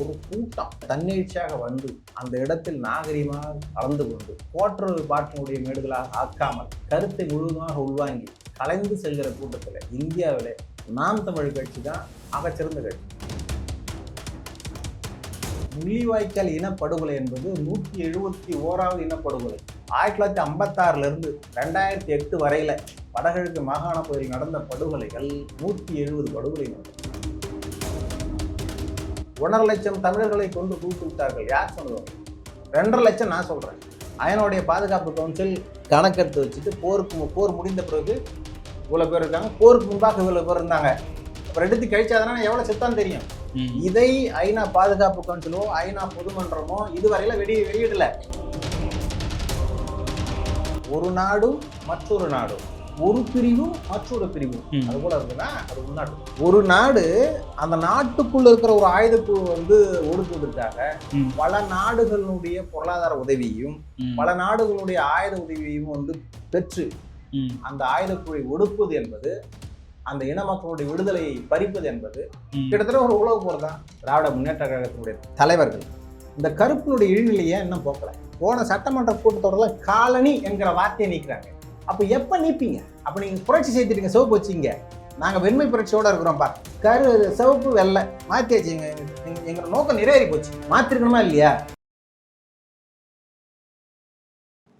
ஒரு கூட்டம் தன்னெழுச்சியாக வந்து அந்த இடத்தில் நாகரிகமாக கலந்து கொண்டு கோற்றொரு பாட்டினுடைய மேடுகளாக ஆக்காமல் கருத்தை முழுவதுமாக உள்வாங்கி கலைந்து செல்கிற கூட்டத்தில் இந்தியாவில் நாம் தமிழ் கட்சி தான் ஆகச்சிறந்த கட்சி. முள்ளிவாய்க்கால் இனப்படுகொலை என்பது நூற்றி எழுபத்தி ஓராவது இனப்படுகொலை. ஆயிரத்தி தொள்ளாயிரத்தி ஐம்பத்தாறுல இருந்து ரெண்டாயிரத்தி எட்டு வரையில வடகிழக்கு மாகாண பகுதியில் நடந்த படுகொலைகள் நூற்றி எழுபது படுகொலை நடந்தது ஒன்றரை லட்சம் தமிழர்களை கொண்டு தூக்கி விட்டார்கள். யார் சொல்லுவாங்க? ரெண்டரை லட்சம் நான் சொல்றேன். அயனுடைய பாதுகாப்பு கவுன்சில் கணக்கெடுத்து வச்சுட்டு போருக்கு போர் முடிந்த பிறகு இவ்வளோ பேர் இருக்காங்க. போருக்கு முன்பாக இவ்வளோ பேர் இருந்தாங்க. அப்புறம் எடுத்து கழிச்சாதானே எவ்வளோ செத்தான்னு தெரியும். இதை ஐநா பாதுகாப்பு கவுன்சிலோ ஐநா பொதுமன்றமோ இதுவரையில வெடி வெளியிடல. ஒரு நாடும் மற்றொரு நாடும் ஒரு பிரிவும் மற்றொரு பிரிவும். அது போல இருக்குன்னா அது உள்நாட்டு ஒரு நாடு அந்த நாட்டுக்குள்ள இருக்கிற ஒரு ஆயுதக்குழு வந்து ஒடுக்குவதற்காக. பல நாடுகளுடைய பொருளாதார உதவியையும் ம். பல நாடுகளுடைய ஆயுத உதவியையும் வந்து பெற்று. அந்த ஆயுதக்குழுவை ஒடுக்குவது என்பது அந்த இன மக்களுடைய விடுதலையை பறிப்பது என்பது. கிட்டத்தட்ட ஒரு உலக போர் தான் திராவிட முன்னேற்ற கழகத்தினுடைய தலைவர்கள் இந்த கருப்பினுடைய இழிநிலையை இன்னும் போக்கல போன சட்டமன்ற கூட்டத்தொடரில் காலனி என்கிற வார்த்தையை நீக்கிறாங்க அப்போ எப்போ நீப்பீங்க? அப்போ நீங்கள் புரட்சி செய்துட்டீங்க சிவப்பு வச்சிங்க. நாங்கள் வெண்மை புரட்சியோட இருக்கிறோம்ப்பா கரு சிவப்பு வெள்ளை. மாற்றி வச்சுங்க எங்களோட நோக்கம் நிறைவேறி போச்சு. மாற்றிருக்கணுமா இல்லையா?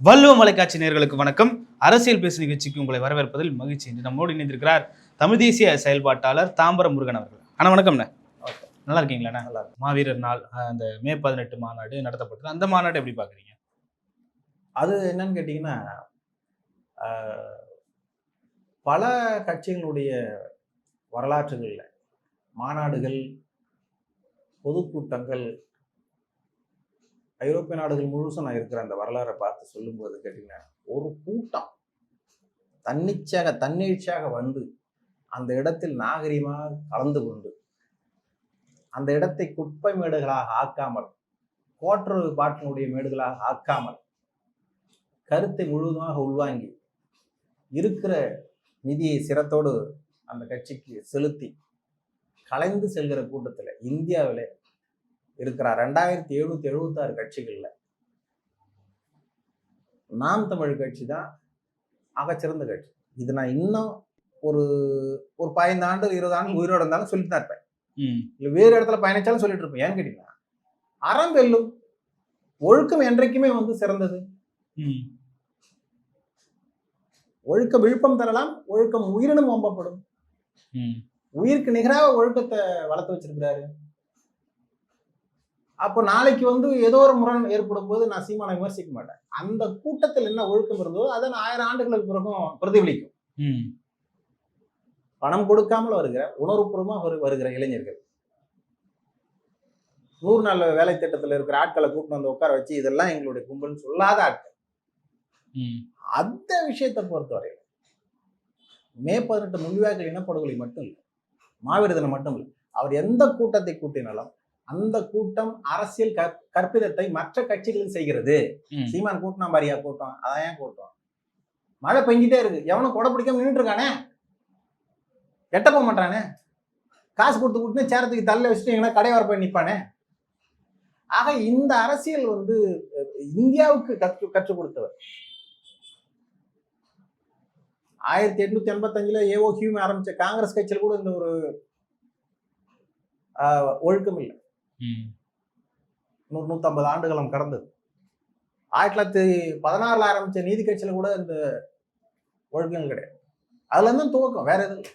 வள்ளுவ மலைக்காட்சி நேயர்களுக்கு வணக்கம். அரசியல் பேசு நிகழ்ச்சிக்கு உங்களை வரவேற்பதில் மகிழ்ச்சி என்று நம்மோடு இணைந்திருக்கிறார் தமிழ் தேசிய செயல்பாட்டாளர் தாம்பரம் முருகன் அவர்கள். அண்ணா வணக்கம்ண்ணே. வணக்கம். நல்லா இருக்கீங்களா நல்லா. மாவீரர் நாள் அந்த மே பதினெட்டு மாநாடு நடத்தப்பட்டது அந்த மாநாடு எப்படி பாக்குறீங்க அது என்னன்னு கேட்டிங்கன்னா பல கட்சிகளுடைய வரலாற்றுகளில் மாநாடுகள் பொதுக்கூட்டங்கள் ஐரோப்பிய நாடுகள் முழுசும் நான் இருக்கிற அந்த வரலாறை பார்த்து சொல்லும்போது கேட்டிங்கன்னா ஒரு கூட்டம் தன்னிச்சையாக தன்னெழுச்சியாக வந்து அந்த இடத்தில் நாகரிகமாக கலந்து கொண்டு அந்த இடத்தை குப்பை மேடுகளாக ஆக்காமல் கோற்று பாட்டினுடைய மேடுகளாக ஆக்காமல் கருத்தை முழுவதுமாக உள்வாங்கி இருக்கிற நிதியை சிரத்தோடு அந்த கட்சிக்கு செலுத்தி கலைந்து செல்கிற கூட்டத்தில் இந்தியாவில் இருக்கிற ரெண்டாயிரத்தி எழுநூத்தி எழுபத்தாறு கட்சிகளில் நாம் தமிழ் கட்சி தான் ஆகச்சிறந்த கட்சி. இது நான் இன்னும் ஒரு ஒரு பதினைந்து ஆண்டு இருபது ஆண்டு உயிரோடு இருந்தாலும் சொல்லிட்டு தான் இருப்பேன். இல்லை வேறு இடத்துல பயணிச்சாலும் சொல்லிட்டு இருப்பேன். ஏன்னு கேட்டீங்கன்னா அறம் வெல்லும் ஒழுக்கம் என்றைக்குமே வந்து சிறந்தது. ம். ஒழுக்க விழுப்பம் தரலாம் ஒழுக்கம் உயிரினும் ஓம்பப்படும். உயிருக்கு நிகராக ஒழுக்கத்தை வளர்த்து வச்சிருக்கிறாரு அப்போ நாளைக்கு வந்து ஏதோ ஒரு முரண் ஏற்படும் போது நான் சீமானை விமர்சிக்க மாட்டேன் அந்த கூட்டத்தில் என்ன ஒழுக்கம் இருந்ததோ அதை நான் ஆயிரம் ஆண்டுகளுக்கு பிறகும் பிரதிபலிக்கும். பணம் கொடுக்காமல் வருகிற உணர்வுபூர்வமாக வரு வருகிற இளைஞர்கள் நூறு நாள் வேலை திட்டத்தில் இருக்கிற ஆட்களை கூட்டிட்டு வந்து உட்கார வச்சு இதெல்லாம் எங்களுடைய கும்பல்னு சொல்லாத ஆட்கள். அந்த விஷயத்தை பொறுத்தவரையில் மே பதினெட்டு முள்ளிவாய்கள் இனப்படுகொலை மட்டும் இல்லை மாவீர தினம் மட்டும் இல்லை அவர் எந்த கூட்டத்தை கூட்டினாலும் அந்த கூட்டம் அரசியல் கற்- கற்பிதத்தை மற்ற கட்சிகளும் செய்கிறது. சீமான் கூட்டினா பாரியா கூட்டம் அதான் ஏன் கூட்டம் மழை பெஞ்சிட்டே இருக்கு எவனும் கொடை பிடிக்காம நின்றுட்டு இருக்கானே? எட்ட போக மாட்டானே? காசு கொடுத்து கொடுத்து சேரத்துக்கு தள்ள வச்சுட்டு எங்கன்னா கடை வர போய் நிற்பானே ஆக இந்த அரசியல் வந்து இந்தியாவுக்கு கற்று கற்றுக் கொடுத்தவர். ஆயிரத்தி எட்நூத்தி எண்பத்தஞ்சுல ஏஓ ஹியூம் ஆரம்பிச்ச காங்கிரஸ் கட்சியில் கூட இந்த ஒரு ஒழுக்கம் இல்லை. நூறு நூற்றம்பது ஆண்டுகளும் கடந்தது. ஆயிரத்தி தொள்ளாயிரத்தி பதினாறுல ஆரம்பிச்ச நீதி கட்சியில் கூட இந்த ஒழுக்கங்கள் கிடையாது. அதுல இருந்து தான் துவக்கம் வேற எதுவும்.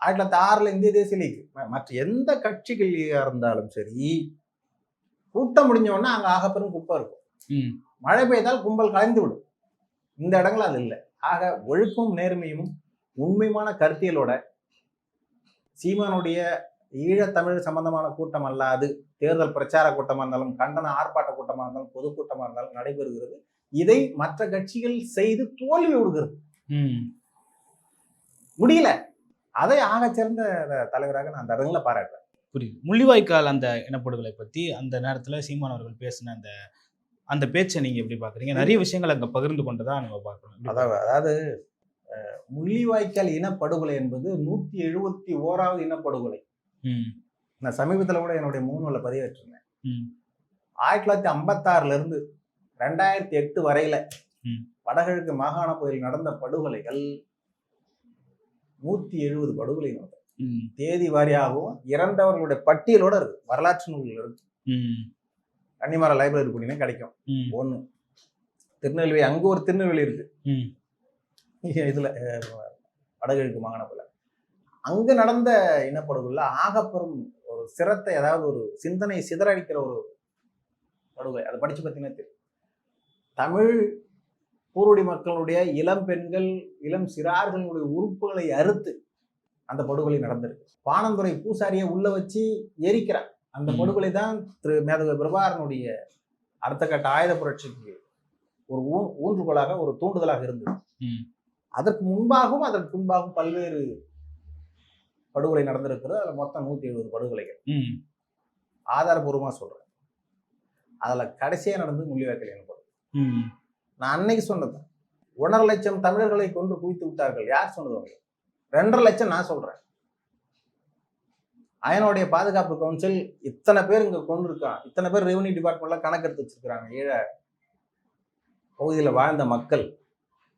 ஆயிரத்தி தொள்ளாயிரத்தி ஆறுல இந்திய தேசிய லீக். மற்ற எந்த கட்சிகள்லையா இருந்தாலும் சரி கூட்டம் முடிஞ்ச உடனே அங்க ஆகப்பெரும் குப்பை இருக்கும். மழை பெய்தால் கும்பல் கலைந்து விடும். இந்த இடங்கள் அது இல்லை. ஆக ஒழுக்கமும் நேர்மையும் உண்மையான கருத்தியலோட சீமானுடைய ஈழத்தமிழ் சம்பந்தமான கூட்டம் அல்லாது தேர்தல் பிரச்சார கூட்டமா இருந்தாலும் கண்டன ஆர்ப்பாட்ட கூட்டமா இருந்தாலும் பொதுக்கூட்டமா இருந்தாலும் நடைபெறுகிறது. இதை மற்ற கட்சிகள் செய்து தோல்வி விடுகிறது. முடியல. அதை ஆகச் சிறந்த தலைவராக நான் அந்த இடங்களை பாராட்டுறேன். புரியுது. முள்ளிவாய்க்கால் அந்த இனப்படுகொலை பத்தி அந்த நேரத்துல சீமான் அவர்கள் பேசின அந்த அந்த பேச்சை நீங்க எப்படி பாக்குறீங்க? நிறைய விஷயங்கள் அங்க பகிர்ந்து கொண்டதா நம்ம பார்க்கணும். அதாவது அதாவது முள்ளிவாய்க்கால் இனப்படுகொலை என்பது நூத்தி எழுபத்தி ஓராவது இனப்படுகொலை. நான் சமீபத்தில் கூட என்னுடைய மூணுல பதிவேற்றிருந்தேன். ஆயிரத்தி தொள்ளாயிரத்தி ஐம்பத்தாறுல இருந்து ரெண்டாயிரத்தி எட்டு வரையில. வடகிழக்கு மாகாண பகுதியில் நடந்த படுகொலைகள் நூத்தி எழுபது படுகொலை நடந்தது. தேதி வாரியாகவும் இறந்தவர்களுடைய பட்டியலோட இருக்கு. வரலாற்று நூல்கள் இருக்கு. கன்னிமர லைப்ரரி போனீங்கன்னா கிடைக்கும். ஒண்ணு. திருநெல்வேலி அங்க ஒரு திருநெல்வேலி இருக்கு. ம், இதுல வடகிழக்கு மாகாணத்துல அங்க நடந்த இனப்படுகொலை ஆகப்பெரும் ஒரு சிரத்தை அதாவது ஒரு சிந்தனை சிதறடிக்கிற ஒரு படுகொலை. அதை படிச்சு பார்த்தீங்கன்னா தெரியும். தமிழ் பூர்வடி மக்களுடைய இளம் பெண்கள் இளம் சிறார்களுடைய உறுப்புகளை அறுத்து அந்த படுகொலை நடந்திருக்கு. பானந்துறை பூசாரியை உள்ள வச்சு எரிக்கிறார் அந்த. படுகொலை தான் திரு மேதக பிரபாரனுடைய அடுத்த கட்ட ஆயுத புரட்சிக்கு ஒரு ஊ ஊன்றுகோலாக ஒரு தூண்டுதலாக இருந்தது. அதற்கு முன்பாகவும் அதற்கு பின்பாகவும் பல்வேறு படுகொலை நடந்திருக்கிறது. அதில் மொத்தம் நூற்றி எழுபது படுகொலைகள். ஆதாரபூர்வமாக சொல்கிறேன் அதில் கடைசியாக நடந்தது முள்ளிவாய்க்கல் எனப்படும். நான் அன்னைக்கு சொன்னது. ஒன்றரை லட்சம் தமிழர்களை கொண்டு குவித்து விட்டார்கள். யார் சொன்னது அவங்க ரெண்டரை லட்சம் நான் சொல்கிறேன் அயனுடைய பாதுகாப்பு கவுன்சில் இத்தனை பேர் இங்கே கொண்டு இருக்கான் இத்தனை பேர் ரெவன்யூ டிபார்ட்மெண்ட்ல கணக்கெடுத்து வச்சிருக்கிறாங்க. ஈழ பகுதியில் வாழ்ந்த மக்கள்.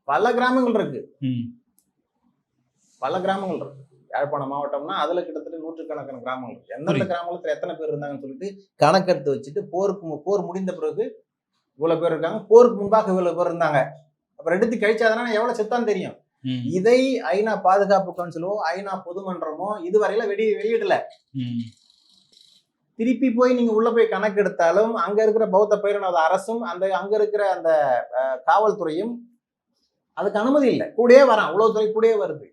பல கிராமங்கள் இருக்கு. பல கிராமங்கள் இருக்கு. யாழ்ப்பாணம் மாவட்டம்னா அதுல கிட்டத்தட்ட நூற்றுக்கணக்கான கிராமங்கள் இருக்கு. எந்தெந்த. கிராமத்துல எத்தனை பேர் இருந்தாங்கன்னு சொல்லிட்டு கணக்கெடுத்து வச்சுட்டு போருக்கு போர் முடிந்த பிறகு இவ்வளவு பேர் இருக்காங்க. போருக்கு முன்பாக இவ்வளவு பேர் இருந்தாங்க. அப்புறம் எடுத்து கழிச்சாதானே எவ்வளவு செத்தான்னு தெரியும். இதை ஐநா பாதுகாப்பு கவுன்சிலோ ஐநா பொதுமன்றமோ இதுவரையில வெடி வெளியிடல. திருப்பி போய் நீங்க உள்ள போய் கணக்கெடுத்தாலும் அங்க இருக்கிற பௌத்த பேரினவாத அரசும் அந்த அங்க இருக்கிற அந்த காவல்துறையும் அதுக்கு அனுமதி இல்லை. கூடயே வரான். உளவுத்துறை கூடயே வருது.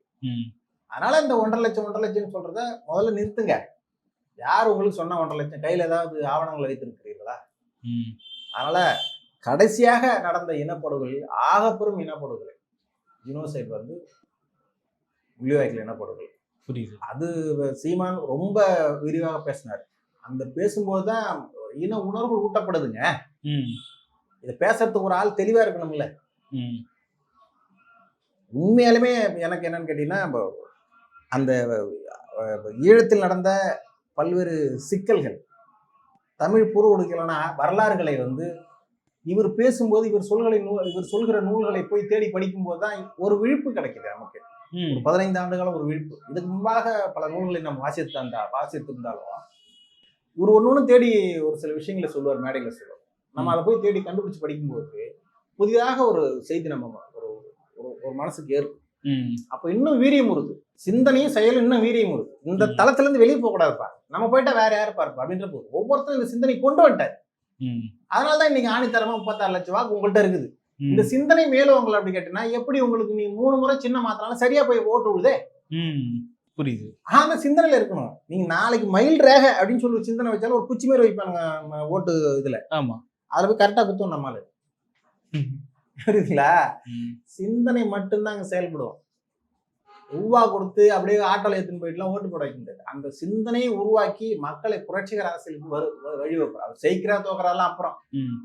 அதனால இந்த ஒன்றரை லட்சம் ஒன்றரை லட்சம்னு சொல்றத முதல்ல நிறுத்துங்க. யார் உங்களுக்கு சொன்ன ஒன்றரை லட்சம்? கையில ஏதாவது ஆவணங்களை வைத்திருக்கிறீர்களா? அதனால கடைசியாக நடந்த இனப்படுகொலை ஆகப்பெரும் இனப்படுகொலை. ஜினோசைட் வந்து முள்ளிவாய்க்கல் இனப்படுகொலை புரியுது. அது சீமான் ரொம்ப விரிவாக பேசினார். அந்த பேசும்போது தான் இன உணர்வு ஊட்டப்படுதுங்க. இதை பேசுறதுக்கு ஒரு ஆள் தெளிவா இருக்கணும்ல. உண்மையாலுமே எனக்கு என்னன்னு கேட்டீங்கன்னா அந்த ஈழத்தில் நடந்த பல்வேறு சிக்கல்கள் தமிழ் பூர்வடுக்கலான வரலாறுகளை வந்து இவர் பேசும்போது இவர் சொல்களை நூல் இவர் சொல்கிற நூல்களை போய் தேடி படிக்கும்போது தான் ஒரு விழிப்பு கிடைக்குது நமக்கு. ஒரு பதினைந்து ஆண்டுகால ஒரு விழிப்பு. இதுக்கு முன்பாக பல நூல்களை நம்ம வாசித்து இருந்தா வாசித்திருந்தாலும் ஒரு ஒன்று தேடி ஒரு சில விஷயங்களை சொல்லுவார் மேடையில் சொல்லுவார். நம்ம அதை போய் தேடி கண்டுபிடிச்சு படிக்கும்போது புதிதாக ஒரு செய்தி நம்ம ஒரு ஒரு- மனசுக்கு ஏறும் ம், அப்போ இன்னும் வீரியம் வருது சிந்தனையும் செயலும் இன்னும் வீரியம் வருது இந்த. தளத்துல இருந்து வெளியே போக கூடாதுப்பா நம்ம போயிட்டா வேற யாரு பார்ப்பா அப்படின்ற போது ஒவ்வொருத்தரும் இந்த சிந்தனை கொண்டு வந்துட்டார். அதனால தான் இன்னைக்கு ஆணித்தரமா முப்பத்தாறு லட்சம் வாக்கு உங்கள்கிட்ட இருக்குது. இந்த சிந்தனை மேலும் உங்களை அப்படி கேட்டீங்கன்னா எப்படி உங்களுக்கு நீ மூணு முறை சின்ன மாத்தினாலும் சரியா போய் ஓட்டு விடுதே புரியுது. ஆனா சிந்தனையில இருக்கணும். நீங்க நாளைக்கு மயில் ரேகை அப்படின்னு சொல்லி ஒரு சிந்தனை வச்சாலும் ஒரு குச்சி மாதிரி வைப்பானுங்க ஓட்டு இதுல. ஆமா. அதுல போய் கரெக்டா குத்தும் நம்மால ம், புரியுதுங்களா? சிந்தனை மட்டும்தான் அங்க செயல்படும். ரூபா கொடுத்து அப்படியே ஆட்டோல எடுத்துன்னு போயிட்டுலாம் ஓட்டு போட வைக்க முடியாது அந்த சிந்தனையை உருவாக்கி மக்களை புரட்சிகர அரசியலுக்கு வரு வ- வழி வைப்பார் அவர் ஜெயிக்கிறா தோக்கறாலாம் அப்புறம்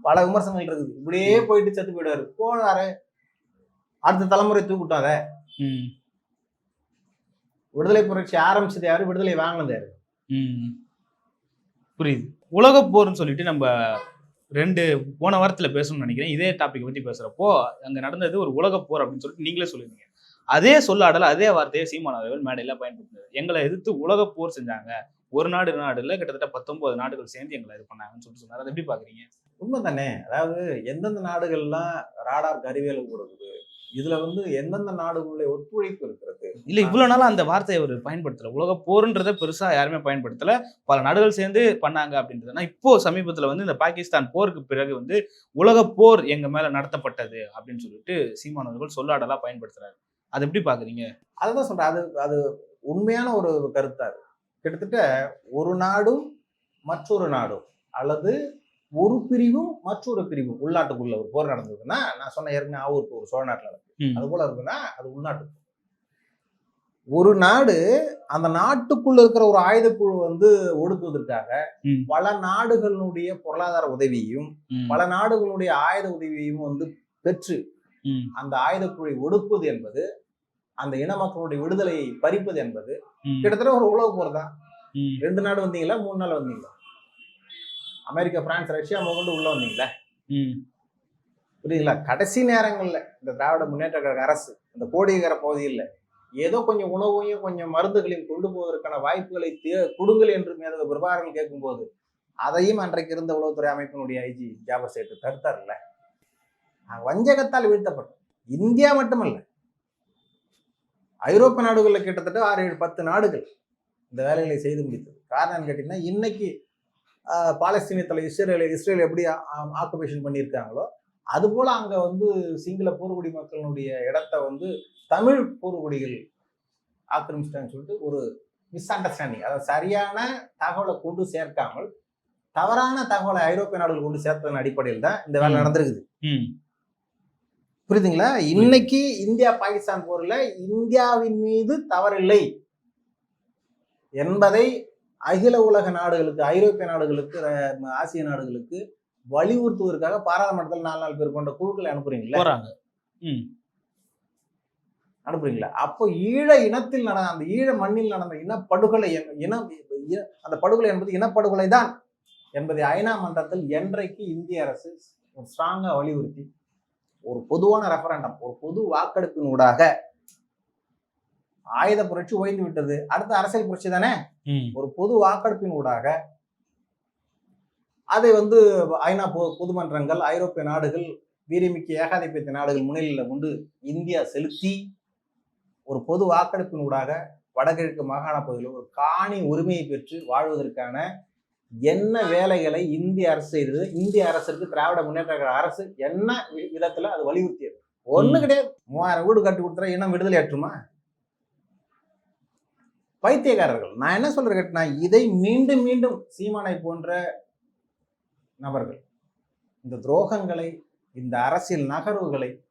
பல விமர்சனங்கள் இருக்குது. இப்படியே போயிட்டு செத்து போயிடுவாரு. போனாரு அடுத்த தலைமுறை தூக்கிட்டோம் அதை விடுதலை புரட்சி ஆரம்பிச்சது யாரு? விடுதலை வாங்கினது யாரு. புரியுது. உலகப் போர்னு சொல்லிட்டு நம்ம ரெண்டு போன வாரத்துல பேசணும்னு நினைக்கிறேன். இதே டாபிக் பத்தி பேசுறப்போ அங்க நடந்தது ஒரு உலகப் போர் அப்படின்னு சொல்லிட்டு நீங்களே சொல்லிருந்தீங்க. அதே சொல்லாடல அதே வார்த்தையை சீமான் அவர்கள் மேடையில பயன்படுத்தினார். எங்களை எதிர்த்து உலகப் போர் செஞ்சாங்க. ஒரு நாடு நாடு இல்ல கிட்டத்தட்ட பத்தொன்பது நாடுகள் சேர்ந்து எங்களை இது பண்ணாங்கன்னு சொல்லிட்டு சொன்னார். அதை எப்படி பாக்குறீங்க உண்மை தானே அதாவது எந்தெந்த நாடுகள்லாம் ராடார் கருவியல் கொடுக்குது இதுல வந்து எந்தெந்த நாடுகளுடைய ஒத்துழைப்பு இருக்கிறது? இல்ல இவ்வளவு நாளா அந்த வார்த்தையை அவர் பயன்படுத்தல. உலக போர்ன்றத பெருசா யாருமே பயன்படுத்தல. பல நாடுகள் சேர்ந்து பண்ணாங்க அப்படின்றது. ஆனா இப்போ சமீபத்துல வந்து இந்த பாகிஸ்தான் போருக்கு பிறகு வந்து உலக போர் எங்க மேல நடத்தப்பட்டது அப்படின்னு சொல்லிட்டு சீமானவர்கள் சொல்லாடலா பயன்படுத்துறாரு. அதை எப்படி பாக்குறீங்க? அதுதான் சொல்றேன். அது அது உண்மையான ஒரு கருத்தா கிட்டத்தட்ட ஒரு நாடும் மற்றொரு நாடும் அல்லது ஒரு பிரிவும் மற்றொரு பிரிவும் உள்நாட்டுக்குள்ள ஒரு போர் நடந்ததுன்னா நான் சொன்ன ஏற்கனவே ஆவூர் போர் சோழ நாட்டில் நடக்குது ம், அது போல இருக்குன்னா அது உள்நாட்டு. ஒரு நாடு அந்த நாட்டுக்குள்ள இருக்கிற ஒரு ஆயுதக்குழு வந்து ஒடுக்குவதற்காக பல நாடுகளுடைய பொருளாதார உதவியையும் ம், பல நாடுகளுடைய ஆயுத உதவியையும் வந்து பெற்று அந்த ஆயுதக்குழுவை ஒடுக்குவது என்பது அந்த இன மக்களுடைய விடுதலையை பறிப்பது என்பது கிட்டத்தட்ட ஒரு உலக போர் தான். ரெண்டு நாடு வந்தீங்களா மூணு நாள் வந்தீங்களா? அமெரிக்கா பிரான்ஸ் ரஷ்யா முதல்ல உள்ள வந்தீங்களா? புரியுதுங்களா? கடைசி நேரங்கள்ல இந்த திராவிட முன்னேற்ற கழக அரசு இந்த கோடிகர பகுதியில் ஏதோ கொஞ்சம் உணவையும் கொஞ்சம் மருந்துகளையும் கொண்டு போவதற்கான வாய்ப்புகளை கொடுங்கள் என்று மேதக பிரபாகரன் கேட்கும்போது அதையும் அன்றைக்கு இருந்த உளவுத்துறை அமைப்பினுடைய ஐஜி ஜாபர் சேட்டு தடுத்தார்ல? வஞ்சகத்தால் வீழ்த்தப்பட்டோம். இந்தியா மட்டுமல்ல ஐரோப்பிய நாடுகளில் கிட்டத்தட்ட ஆறு ஏழு பத்து நாடுகள் இந்த வேலைகளை செய்து முடித்தது. காரணம் கேட்டீங்கன்னா இன்னைக்கு ஆஹ், பாலஸ்தீனிய தலை இஸ்ரேல் இஸ்ரேல் எப்படி ஆக்குபேஷன் பண்ணியிருக்காங்களோ அதுபோல அங்க வந்து சிங்கள பூர்வகுடி மக்களுடைய இடத்த வந்து தமிழ் பூர்வகுடிகள் ஆக்கிரமிச்சிட்டாங்கன்னு சொல்லிட்டு ஒரு மிஸ் அண்டர்ஸ்டாண்டிங் அதாவது சரியான தகவலை கொண்டு சேர்க்காமல் தவறான தகவலை ஐரோப்பிய நாடுகள் கொண்டு சேர்த்ததன் அடிப்படையில் தான் இந்த வேலை. நடந்திருக்குது. புரியுதுங்களா? இன்னைக்கு இந்தியா பாகிஸ்தான் போர்ல இந்தியாவின் மீது தவறில்லை என்பதை அகில உலக நாடுகளுக்கு ஐரோப்பிய நாடுகளுக்கு ஆசிய நாடுகளுக்கு வலியுறுத்துவதற்காக பாராளுமன்றத்தில் நாலு நாலு பேர் கொண்ட குழுக்களை அனுப்புறீங்களா போறாங்க. அனுப்புறீங்களா? அப்போ ஈழ இனத்தில் நடந்த அந்த ஈழ மண்ணில் நடந்த இனப்படுகொலை இனம் அந்த படுகொலை என்பது இனப்படுகொலை தான் என்பதை ஐநா மன்றத்தில் என்றைக்கு இந்திய அரசு ஸ்ட்ராங்கா வலியுறுத்தி ஒரு பொதுவான ரெஃபரண்டம் ஒரு பொது வாக்கெடுப்பினூடாக ஆயுத புரட்சி ஓய்ந்து விட்டது. அடுத்த அரசியல் புரட்சி தானே? ஒரு பொது வாக்கெடுப்பின் ஊடாக அதை வந்து ஐநா பொதுமன்றங்கள் ஐரோப்பிய நாடுகள் வீரமிக்க ஏகாதிபத்திய நாடுகள் முன்னிலையில் கொண்டு இந்தியா செலுத்தி ஒரு பொது வாக்கெடுப்பின் ஊடாக வடகிழக்கு மாகாண பகுதியில் ஒரு காணி உரிமையை பெற்று வாழ்வதற்கான என்ன வேலைகளை இந்திய அரசு செய்தது? இந்திய அரசுக்கு திராவிட முன்னேற்ற அரசு என்ன விதத்துல அது வலியுறுத்தியது? ஒண்ணு. கிடையாது. மூவாயிரம் வீடு கட்டி கொடுத்துறா இனம் விடுதலை ஆற்றுமா? பைத்தியக்காரர்கள். நான் என்ன சொல்றேன் கேட்டா இதை மீண்டும் மீண்டும் சீமானை போன்ற நபர்கள் இந்த துரோகங்களை இந்த அரசியல் நகர்வுகளை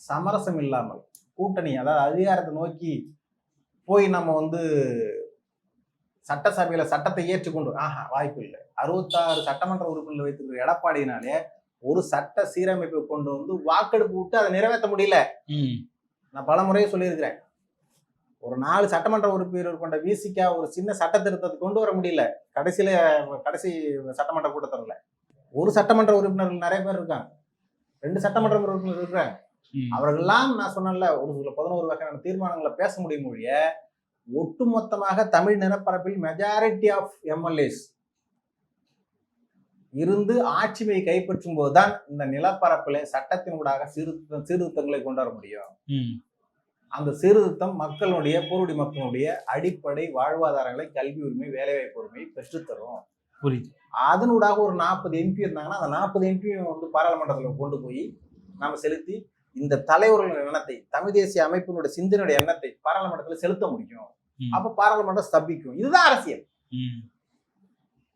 சமரசம் இல்லாமல் கூட்டணி அதாவது அதிகாரத்தை நோக்கி போய் நம்ம வந்து சட்டசபையில சட்டத்தை ஏற்றுக்கொண்டு ஆஹா வாய்ப்பு இல்லை. அறுபத்தாறு சட்டமன்ற உறுப்பினர்கள் வைத்திருக்கிற எடப்பாடினாலே ஒரு சட்ட சீரமைப்பை கொண்டு வந்து வாக்கெடுப்பு விட்டு அதை நிறைவேற்ற முடியல. நான் பல முறையே சொல்லியிருக்கிறேன். ஒரு நாலு சட்டமன்ற உறுப்பினர் கொண்ட விசிக்கா ஒரு சின்ன சட்ட திருத்தத்தை கொண்டு வர முடியல. கடைசியில கடைசி சட்டமன்ற கூட்டத்தொடரில். ஒரு சட்டமன்ற உறுப்பினர்கள் நிறைய பேர் இருக்காங்க. ரெண்டு சட்டமன்ற உறுப்பினர் இருக்கிறாங்க. ம். அவர்களெல்லாம் நான் சொன்னேன்ல ஒரு சில பதினோரு வகையான தீர்மானங்களை பேச முடியும் மொழிய ஒட்டுமொத்தமாக தமிழ் நிலப்பரப்பில் மெஜாரிட்டி ஆஃப் எம்எல்ஏஸ் இருந்து ஆட்சியை கைப்பற்றும் போதுதான் இந்த நிலப்பரப்பில் சட்டத்தினூடாக சீர்திருத்த சீர்திருத்தங்களை கொண்டு வர முடியும். அந்த சீர்திருத்தம் மக்களுடைய பூர்வடி மக்களுடைய அடிப்படை வாழ்வாதாரங்களை கல்வி உரிமை வேலைவாய்ப்பு உரிமை பெற்றுத்தரும். புரியுது. அதனூடாக ஒரு நாற்பது எம்பி இருந்தாங்கன்னா அந்த நாற்பது எம்பியும் வந்து பாராளுமன்றத்தில் கொண்டு போய் நாம செலுத்தி இந்த தலைவர்களின் எண்ணத்தை தமிழ் தேசிய அமைப்பினுடைய சிந்தனையுடைய எண்ணத்தை பாராளுமன்றத்தில் செலுத்த முடியும். அப்ப பாராளுமன்றம் ஸ்தபிக்கும் இதுதான் அரசியல்.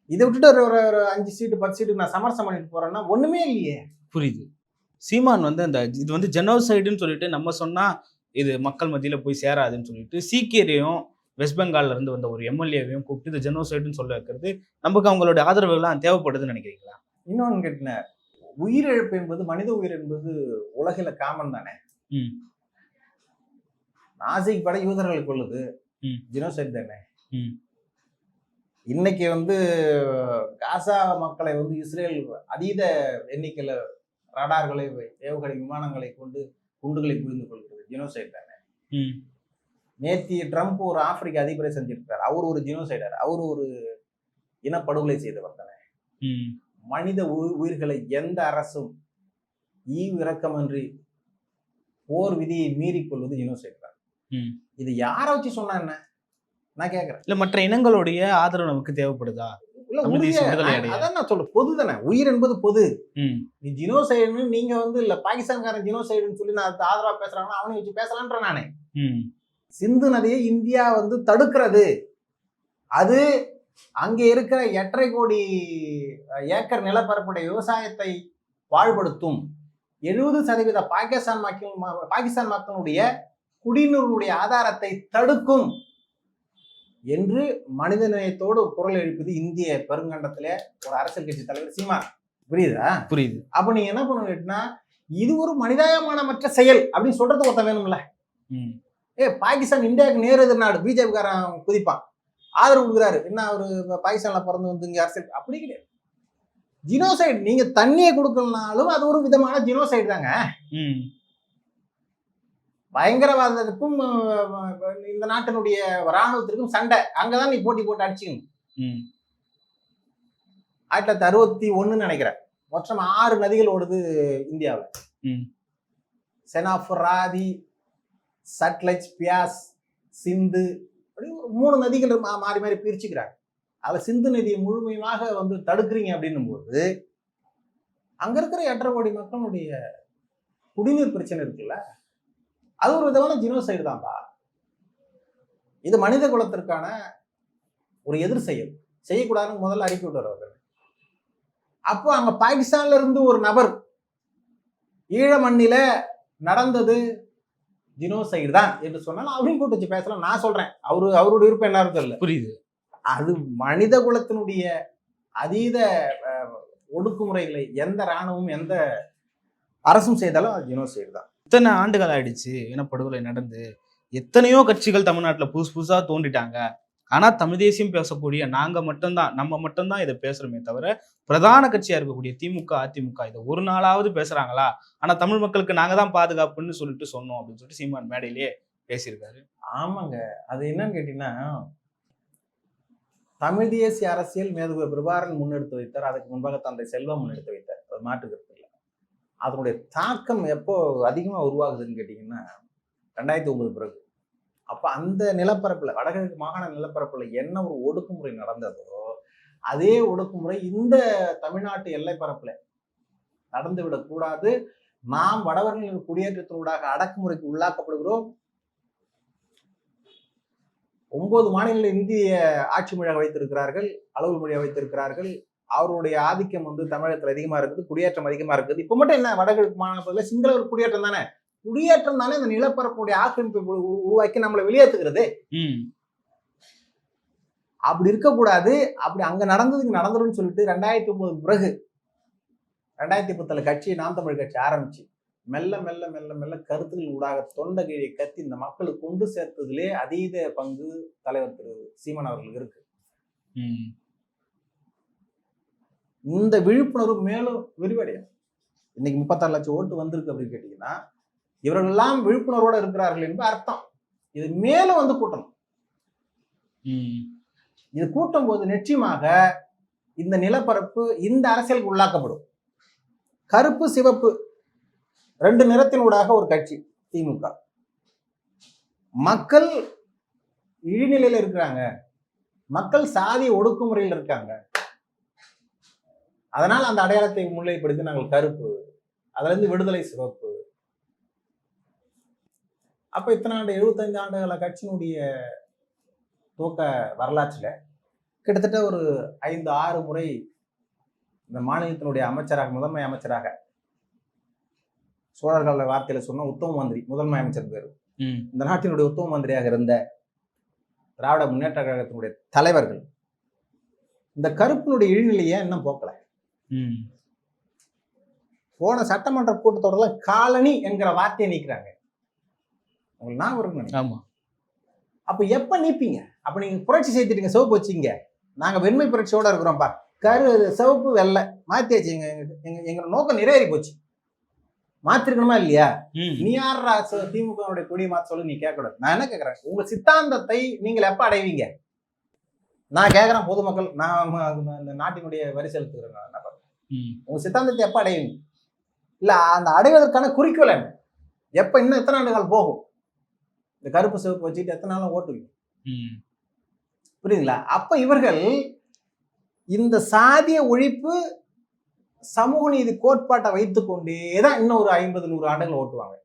இதை விட்டுட்டு ஒரு ஒரு- அஞ்சு சீட்டு பத்து சீட்டு நான் சமரசம் பண்ணிட்டு போறேன்னா ஒண்ணுமே இல்லையே. புரியுது. சீமான் வந்து அந்த இது வந்து ஜெனோசைடுன்னு சொல்லிட்டு நம்ம சொன்னா இது மக்கள் மத்தியில போய் சேராதுன்னு சொல்லிட்டு சீக்கியரையும் வெஸ்ட் பெங்கால்ல இருந்து வந்த ஒரு எம்எல்ஏவையும் கூப்பிட்டு இது ஜெனோசைடுன்னு சொல்ல வைக்கிறது நமக்கு அவங்களோட ஆதரவு எல்லாம் தேவைப்படுதுன்னு நினைக்கிறீங்களா? இன்னொன்னு கேட்டின உயிரிழப்பு என்பது மனித உயிர் என்பது உலகில காமன் தானே. நாசிக் படை யூதர்களை கொள்ளுது. ஜினோசைட் தானே. இன்னைக்கு வந்து காசா மக்களை வந்து இஸ்ரேல் அதீத எண்ணிக்கையில ரடார்களை ஏவுகணை விமானங்களை கொண்டு குண்டுகளை புரிந்து கொள்கிறது. ஜினோசைட் தானே? நேத்தி ட்ரம்ப் ஒரு ஆப்பிரிக்க அதிபரை சந்திருக்கிறார் அவர் ஒரு ஜினோசைடர் அவர் ஒரு இனப்படுகொலை செய்தவர் தானே? மனித உயிர்களை எந்த அரசும் ஈவு இரக்கமின்றி போர் விதியை மீறிக் கொள்வது ஜினோசைட் தான். இது யாரை வச்சு சொன்னா என்ன? நான் கேக்குறேன். இல்ல மற்ற இனங்களுடைய ஆதரவு நமக்கு தேவைப்படுதா. அதான் நான் சொல்றேன். பொது தானே. உயிர் என்பது பொது. நீ ஜினோசைடுன்னு நீங்க வந்து இல்ல பாகிஸ்தான்காரன் ஜினோசைடுன்னு சொல்லி நான் ஆதரவா பேசுறாங்கன்னா அவனை வச்சு பேசலான்ற நானே. சிந்து நதியை இந்தியா வந்து தடுக்கிறது. அது அங்கே இருக்கிற எட்டரை கோடி ஏக்கர் நிலப்பரப்புடைய விவசாயத்தை வாழ்படுத்தும். எழுபது சதவீத பாகிஸ்தான் மக்கள் பாகிஸ்தான் மக்களுடைய குடிநீருடைய ஆதாரத்தை தடுக்கும் என்று மனித நேயத்தோடு குரல் எழுப்பது இந்திய பெருங்கண்டத்திலே ஒரு அரசியல் கட்சி தலைவர் சீமான். புரியுதா? புரியுது. அப்ப நீங்க என்ன பண்ணுவீங்கன்னா இது ஒரு மனிதாயமானமற்ற செயல் அப்படின்னு சொல்றது ஒருத்தன் வேணும்ல. ஏ பாகிஸ்தான் இந்தியாவுக்கு நேர் எதிர் நாடு பிஜேபிக்காரன் குதிப்பான். ஆதரவு கொடுக்குறாரு. என்ன அவரு பாகிஸ்தான்ல பிறந்து வந்து இங்க அரசியல் அப்படி கிடையாது. ஜினோசைடு நீங்க தண்ணியை கொடுக்கலனாலும் அது ஒரு விதமான ஜினோசைடு தாங்க. ம். பயங்கரவாதத்துக்கும் இந்த நாட்டினுடைய ராணுவத்திற்கும் சண்டை. அங்கதான் நீ போட்டி போட்டு அடிச்சுக்கணும். ஆயிரத்தி தொள்ளாயிரத்தி அறுபத்தி ஒண்ணுன்னு நினைக்கிறேன். மொத்தம் ஆறு நதிகள் ஓடுது இந்தியாவில். ம். செனாஃப் ராதி சட்லஜ் பியாஸ் சிந்து அப்படி ஒரு மூணு நதிகள் மா- மாறி மாறி பிரிச்சுக்கிறாங்க. அதில் சிந்து நதியை முழுமையாக வந்து தடுக்கிறீங்க அப்படின்னும் போது அங்கே இருக்கிற எட்டரை கோடி மக்களுடைய குடிநீர் பிரச்சனை இருக்குல்ல? அது ஒரு விதமான ஜினோசைடு தான்ப்பா இது மனித குலத்திற்கான ஒரு எதிர் செயல். செய்யக்கூடாதுன்னு முதல்ல அறிக்கை விட்டு அவர்கள். அப்போ அங்கே பாகிஸ்தான்ல இருந்து ஒரு நபர் ஈழ மண்ணில நடந்தது ஜினோசைடு தான் என்று சொன்னால் அவரையும் கூட்டு வச்சு பேசலாம். நான் சொல்றேன். அவரு அவருடைய விருப்பம் என்ன தெரியல. புரியுது. அது மனித குலத்தினுடைய அதீத ஒடுக்குமுறைகளை எந்த இராணுவம் எந்த அரசும் செய்தாலும் அது ஜினோசைடு தான். இத்தனை ஆண்டுகள் ஆயிடுச்சு. இனப்படுகொலை நடந்து. எத்தனையோ கட்சிகள் தமிழ்நாட்டுல புதுசு புதுசா தோன்றிட்டாங்க. ஆனா தமிழ் தேசியம் பேசக்கூடிய நாங்க மட்டும்தான் நம்ம மட்டும்தான் இதை பேசுறோமே தவிர பிரதான கட்சியாக இருக்கக்கூடிய திமுக அதிமுக இதை ஒரு நாளாவது பேசுறாங்களா? ஆனா தமிழ் மக்களுக்கு நாங்க தான் பாதுகாப்புன்னு சொல்லிட்டு சொன்னோம் அப்படின்னு சொல்லிட்டு சீமான் மேடையிலேயே பேசியிருக்காரு. ஆமாங்க. அது என்னன்னு கேட்டீங்கன்னா தமிழ் தேசிய அரசியல் மேதகு பிரபாரன் முன்னெடுத்து வைத்தார் அதுக்கு முன்பாக தந்தை செல்வம் முன்னெடுத்து வைத்தார். அது மாற்றுக்கிறது இல்லை. அதனுடைய தாக்கம் எப்போ அதிகமாக உருவாகுதுன்னு கேட்டிங்கன்னா ரெண்டாயிரத்தி ஒன்பது பிறகு. அப்போ அந்த நிலப்பரப்பில் வடகிழக்கு மாகாண நிலப்பரப்பில் என்ன ஒரு ஒடுக்குமுறை நடந்ததோ அதே ஒடுக்குமுறை இந்த தமிழ்நாட்டு எல்லைப்பரப்பில் நடந்து விடக்கூடாது நாம் வடவர்களின் குடியேற்றத்தினூடாக அடக்குமுறைக்கு உள்ளாக்கப்படுகிறோம். ஒன்பது மாநில இந்திய ஆட்சி மொழியாக வைத்திருக்கிறார்கள் அலுவல் மொழியாக வைத்திருக்கிறார்கள். அவருடைய ஆதிக்கம் வந்து தமிழகத்தில் அதிகமா இருக்குது குடியேற்றம் அதிகமா இருக்குது. இப்போ மட்டும் என்ன வடகிழக்கு மாநிலத்தில் சிங்கள ஒரு குடியேற்றம் தானே? குடியேற்றம் தானே இந்த நிலப்பரப்புடைய ஆக்கிரமிப்பை உரு- உரு- உருவாக்கி நம்மளை வெளியேற்றுகிறது ம். அப்படி இருக்கக்கூடாது அப்படி அங்க நடந்தது இங்க நடந்துரும்னு சொல்லிட்டு ரெண்டாயிரத்தி ஒன்பது பிறகு ரெண்டாயிரத்தி பத்துல கட்சி நாம் தமிழ் கட்சி ஆரம்பிச்சு மெல்ல மெல்ல மெல்ல மெல்ல கருத்துக்கள் ஊடாக தொண்டை கீழே கத்தி இந்த மக்களுக்கு கொண்டு சேர்த்ததிலே அதீத பங்கு தலைவர் திரு சீமான் அவர்களுக்கு இருக்கு. இந்த விழிப்புணர்வு மேலும் விரிவடையும். இன்னைக்கு முப்பத்தாறு லட்சம் ஓட்டு வந்திருக்கு அப்படின்னு கேட்டீங்கன்னா இவர்கள் எல்லாம் விழிப்புணர்வோட இருக்கிறார்கள் என்பது அர்த்தம். இது மேலும் வந்து கூட்டணும். இது கூட்டும் போது நிச்சயமாக இந்த நிலப்பரப்பு இந்த அரசியலுக்கு உள்ளாக்கப்படும். கருப்பு சிவப்பு ரெண்டு நிறத்தினூடாக ஒரு கட்சி திமுக. மக்கள் இழிநிலையில இருக்கிறாங்க. மக்கள் சாதி ஒடுக்குமுறையில் இருக்காங்க. அதனால் அந்த அடையாளத்தை முன்னிலைப்படுத்தி நாங்கள் கருப்பு அதுல இருந்து விடுதலை சிவப்பு. அப்ப இத்தனை ஆண்டு எழுபத்தைந்து ஆண்டுகள கட்சியினுடைய துவக்க வரலாற்றுல கிட்டத்தட்ட ஒரு ஐந்து ஆறு முறை இந்த மாநிலத்தினுடைய அமைச்சராக முதன்மை அமைச்சராக சோழர்கள வார்த்தையில சொன்ன உத்தம மந்திரி முதன்மை அமைச்சர் பேர் இந்த நாட்டினுடைய உத்தம மந்திரியாக இருந்த திராவிட முன்னேற்ற கழகத்தினுடைய தலைவர்கள். இந்த கருப்பினுடைய இழிநிலையை இன்னும் போக்கல. போன சட்டமன்ற கூட்டத்தொடரில் காலனி என்கிற வார்த்தையை நீக்கிறாங்க. உங்களுக்கு நான் வருங்க ஆமா. அப்ப எப்ப நீப்பீங்க? அப்ப நீங்க புரட்சி செய்துட்டீங்க சிவப்பு வச்சீங்க நாங்க வெண்மை புரட்சியோட இருக்கிறோம்ப்பா கரு சிவப்பு வெள்ளை மாத்தியாச்சு எங்க எங்க எங்களோட நோக்கம் நிறைவேறி போச்சு. மாத்திருக்கணுமா இல்லையா? நீ யாரா திமுக கொடியை மாத்த சொல்லு நீ கேட்கக்கூடாது. நான் என்ன கேட்கறேன்? உங்க சித்தாந்தத்தை நீங்கள் எப்ப அடைவீங்க? நான் கேட்கறேன் பொதுமக்கள் நான் இந்த நாட்டினுடைய வரி செலுத்துகிறேன். நான் என்ன பண்றேன்? ம். உங்க சித்தாந்தத்தை எப்ப அடைவீங்க? இல்ல அந்த அடைவதற்கான குறிக்கோள் என்ன? எப்ப இன்னும் எத்தனை ஆண்டுகள் போகும்? இந்த கருப்பு சிவப்பு வச்சுட்டு எத்தனை நாளும் ஓட்டுவீங்க புரியுதுங்களா? அப்ப இவர்கள் இந்த சாதிய ஒழிப்பு சமூக நீதி கோட்பாட்டை வைத்துக்கொண்டே தான் இன்னும் ஒரு ஐம்பது நூறு ஆண்டுகள் ஓட்டுவாங்க.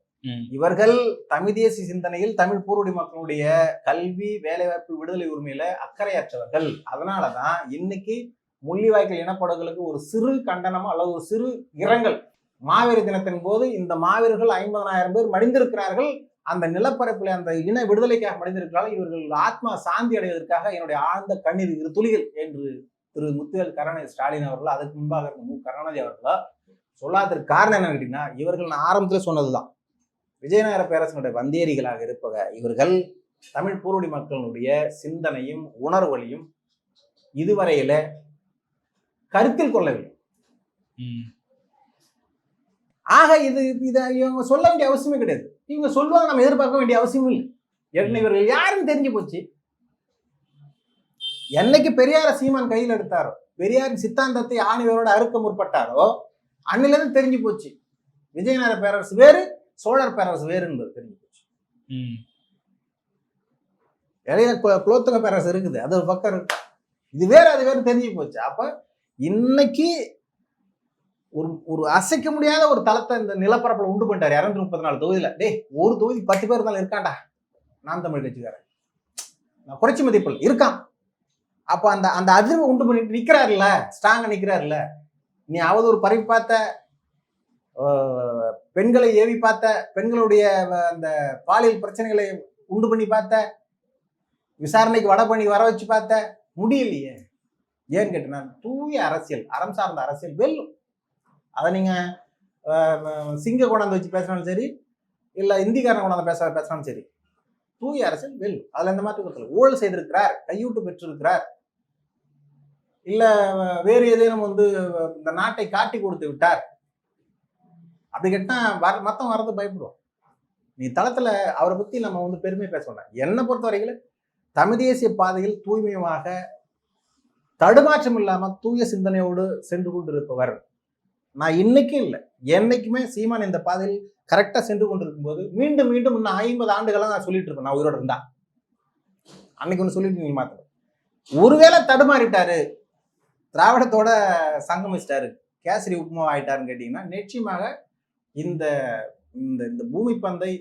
இவர்கள் தமிழ் தேசிய சிந்தனையில் தமிழ் பூர்வடி மக்களுடைய கல்வி வேலைவாய்ப்பு விடுதலை உரிமையில அக்கறையற்றவர்கள். அதனாலதான் இன்னைக்கு முள்ளிவாய்க்கல் இனப்படுகளுக்கு ஒரு சிறு கண்டனமோ அல்லது ஒரு சிறு இரங்கல். மாவீர தினத்தின் போது இந்த மாவீரர்கள் ஐம்பதனாயிரம் பேர் மடிந்திருக்கிறார்கள். அந்த நிலப்பரப்பில் அந்த இன விடுதலைக்காக மடிந்திருக்கிறார்கள் இவர்கள் ஆத்மா சாந்தி அடைவதற்காக என்னுடைய ஆழ்ந்த கண்ணீர் இரு துளிகள் என்று திரு முத்துவேல் கருணாநிதி ஸ்டாலின் அவர்கள் அதுக்கு முன்பாக இருந்த மு. கருணாநிதி அவர்களோ சொல்லாததற்கு காரணம் என்னன்னு கேட்டீங்கன்னா இவர்கள் நான் ஆரம்பத்துல சொன்னதுதான். விஜயநகர பேரரசனுடைய வந்தேரிகளாக இருப்பக இவர்கள் தமிழ் பூர்வடி மக்களுடைய சிந்தனையும் உணர்வுகளையும் இதுவரையில கருத்தில் கொள்ளவில்லை. ஆக இது இதை இவங்க சொல்ல வேண்டிய அவசியமே கிடையாது. இவங்க சொல்லுவாங்க நம்ம எதிர்பார்க்க வேண்டிய அவசியமும் இல்லை. ஏன்னா இவர்கள் யாருன்னு தெரிஞ்சு போச்சு. என்னைக்கு பெரியார சீமான் கையில் எடுத்தாரோ பெரியாரின் சித்தாந்தத்தை ஆணிவரோட அறுக்க முற்பட்டாரோ அன்னிலிருந்து தெரிஞ்சு போச்சு. விஜயநகர பேரரசு வேறு சோழர் பேரரசு வேறு என்பது தெரிஞ்சு போச்சு. இடையில குலோத்துங்க பேரரசு இருக்குது அது ஒரு பக்கம் இருக்கு. இது வேற அது வேறு தெரிஞ்சு போச்சு. அப்ப இன்னைக்கு ஒரு ஒரு அசைக்க முடியாத ஒரு தளத்தை இந்த நிலப்பரப்பில் உண்டு பண்ணிட்டார். இரநூத்தி முப்பத்தி நாலு தொகுதியில். டே ஒரு தொகுதி பத்து பேர் இருந்தாலும் இருக்காண்டா நாம் தமிழ் கட்சிக்காரன். நான் குறைச்சி மதிப்பில் இருக்கான். அப்போ அந்த அந்த அதிர்வை உண்டு பண்ணிட்டு நிற்கிறாருல்ல ஸ்ட்ராங்காக நிற்கிறாருல்ல நீ அவதூறு பறவை பார்த்த பெண்களை ஏவி பார்த்த பெண்களுடைய அந்த பாலியல் பிரச்சனைகளை உண்டு பண்ணி பார்த்த விசாரணைக்கு வட பண்ணி வர வச்சு பார்த்த முடியலையே. ஏன்னு கேட்டேன் தூய அரசியல் அறம் சார்ந்த அரசியல் வெல்லும். அதை நீங்கள் சிங்க கொண்டாந்து வச்சு பேசினாலும் சரி இல்லை இந்திக்காரன் கொண்டாந்து பேச பேசினாலும் சரி தூய அரசியல் வெல். அதில் எந்த மாதிரி கொடுக்கல ஊழல் செய்திருக்கிறார் கையூட்டு பெற்றிருக்கிறார். இல்லை வேறு ஏதேனும் வந்து இந்த நாட்டை காட்டி கொடுத்து விட்டார். அப்படி கேட்டால் வர மத்தவங்க வரது பயப்படுவோம் நீ தளத்தில் அவரை பற்றி நம்ம வந்து பெருமையை பேச வேண்டாம் என்னை பொறுத்த வரைக்கும் தமிழ் தேசிய பாதையில் தூய்மையாக தடுமாற்றம் இல்லாமல் தூய சிந்தனையோடு சென்று கொண்டிருப்பவர் நான் இன்னைக்கும் இல்லை. என்னைக்குமே சீமான் இந்த பாதையில் கரெக்டா சென்று கொண்டிருக்கும் போது மீண்டும் மீண்டும் இன்னும் ஐம்பது ஆண்டுகளா நான் சொல்லிட்டு இருப்பேன். நான் உயிரோட இருந்தா. அன்னைக்கு ஒன்று சொல்லிட்டு நீங்க மாத்தணும் ஒருவேளை தடுமாறிட்டாரு. திராவிடத்தோட சங்கமிச்சிட்டாரு கேசரி உப்புமா ஆயிட்டாருன்னு கேட்டீங்கன்னா நிச்சயமாக இந்த இந்த இந்த பூமி பந்தை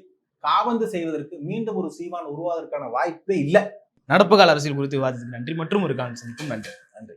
காபந்து செய்வதற்கு மீண்டும் ஒரு சீமான் உருவாவதற்கான வாய்ப்பே இல்லை. நடப்பு கால அரசியல் குறித்து விவாதத்துக்கு நன்றி. மற்றும் ஒரு காலம் சந்திக்கும். நன்றி. நன்றி.